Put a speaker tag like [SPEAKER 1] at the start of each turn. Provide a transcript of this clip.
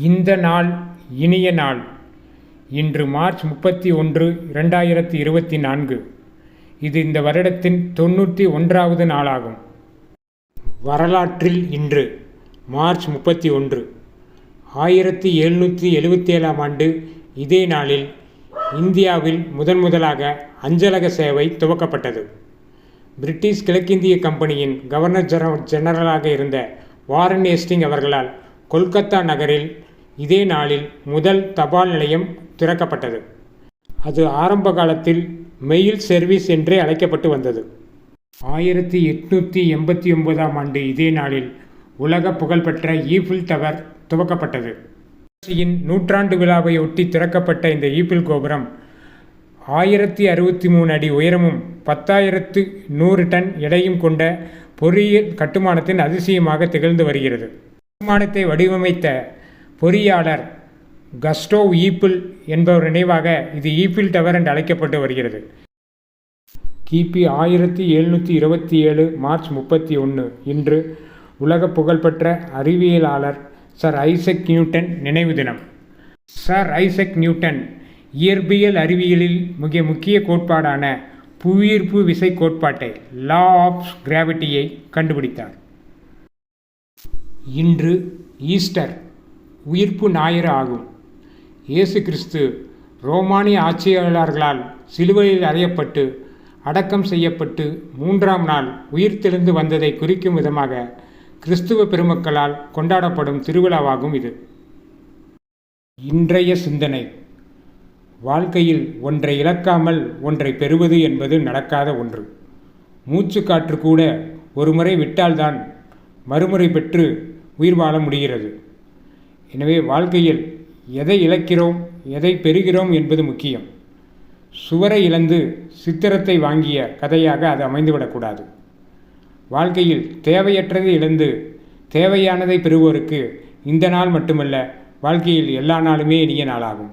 [SPEAKER 1] இந்த நாள் இனிய நாள். இன்று மார்ச் முப்பத்தி ஒன்று இரண்டாயிரத்தி இருபத்தி நான்கு இது இந்த வருடத்தின் தொண்ணூற்றி ஒன்றாவது நாளாகும். வரலாற்றில் இன்று மார்ச் முப்பத்தி ஒன்று ஆயிரத்தி எழுநூற்றி எழுபத்தி ஏழாம் ஆண்டு இதே நாளில் இந்தியாவில் முதன் முதலாக அஞ்சலக சேவை துவக்கப்பட்டது. பிரிட்டிஷ் கிழக்கிந்திய கம்பெனியின் கவர்னர் ஜெனரலாக இருந்த வாரன் ஹேஸ்டிங் அவர்களால் கொல்கத்தா நகரில் இதே நாளில் முதல் தபால் நிலையம் திறக்கப்பட்டது. அது ஆரம்ப காலத்தில் மெயில் சர்வீஸ் என்றே அழைக்கப்பட்டு வந்தது. ஆயிரத்தி எட்நூற்றி எண்பத்தி ஒன்பதாம் ஆண்டு இதே நாளில் உலக புகழ்பெற்ற ஈஃபில் டவர் துவக்கப்பட்டது. யின் நூற்றாண்டு விழாவை ஒட்டி திறக்கப்பட்ட இந்த ஈபிள் கோபுரம் ஆயிரத்தி அறுபத்தி மூணு அடி உயரமும் பத்தாயிரத்து நூறு டன் எடையும் கொண்ட பொறியியல் கட்டுமானத்தின் அதிசயமாக திகழ்ந்து வருகிறது. விமானத்தை வடிவமைத்த பொறியாளர் கஸ்டோவ் ஈப்பிள் என்பவர் நினைவாக இது ஈப்பிள் டவர் என்று அழைக்கப்பட்டு வருகிறது. கிபி ஆயிரத்தி எழுநூற்றி இருபத்தி ஏழு மார்ச் முப்பத்தி ஒன்று இன்று உலக புகழ்பெற்ற அறிவியலாளர் சர் ஐசக் நியூட்டன் நினைவு தினம். சர் ஐசக் நியூட்டன் இயற்பியல் அறிவியலில் மிக முக்கிய கோட்பாடான புவியீர்ப்பு விசை கோட்பாட்டை லா ஆஃப் கிராவிட்டியை கண்டுபிடித்தார். இன்று ஈஸ்டர் உயிர்ப்பு ஞாயிறு ஆகும். இயேசு கிறிஸ்து ரோமானிய ஆட்சியாளர்களால் சிலுவையில் அறையப்பட்டு அடக்கம் செய்யப்பட்டு மூன்றாம் நாள் உயிர்த்தெழுந்து வந்ததை குறிக்கும் விதமாக கிறிஸ்துவ பெருமக்களால் கொண்டாடப்படும் திருவிழாவாகும் இது. இன்றைய சிந்தனை. வாழ்க்கையில் ஒன்றை இழக்காமல் ஒன்றை பெறுவது என்பது நடக்காத ஒன்று. மூச்சு காற்று கூட ஒருமுறை விட்டால்தான் மறுமுறை பெற்று உயிர் வாழ முடிகிறது. எனவே வாழ்க்கையில் எதை இழக்கிறோம் எதை பெறுகிறோம் என்பது முக்கியம். சுவரை இழந்து சித்திரத்தை வாங்கிய கதையாக அது அமைந்துவிடக்கூடாது வாழ்க்கையில் தேவையற்றதை இழந்து தேவையானதை பெறுவோருக்கு இந்த நாள் மட்டுமல்ல வாழ்க்கையில் எல்லா நாளுமே இனிய நாளாகும்.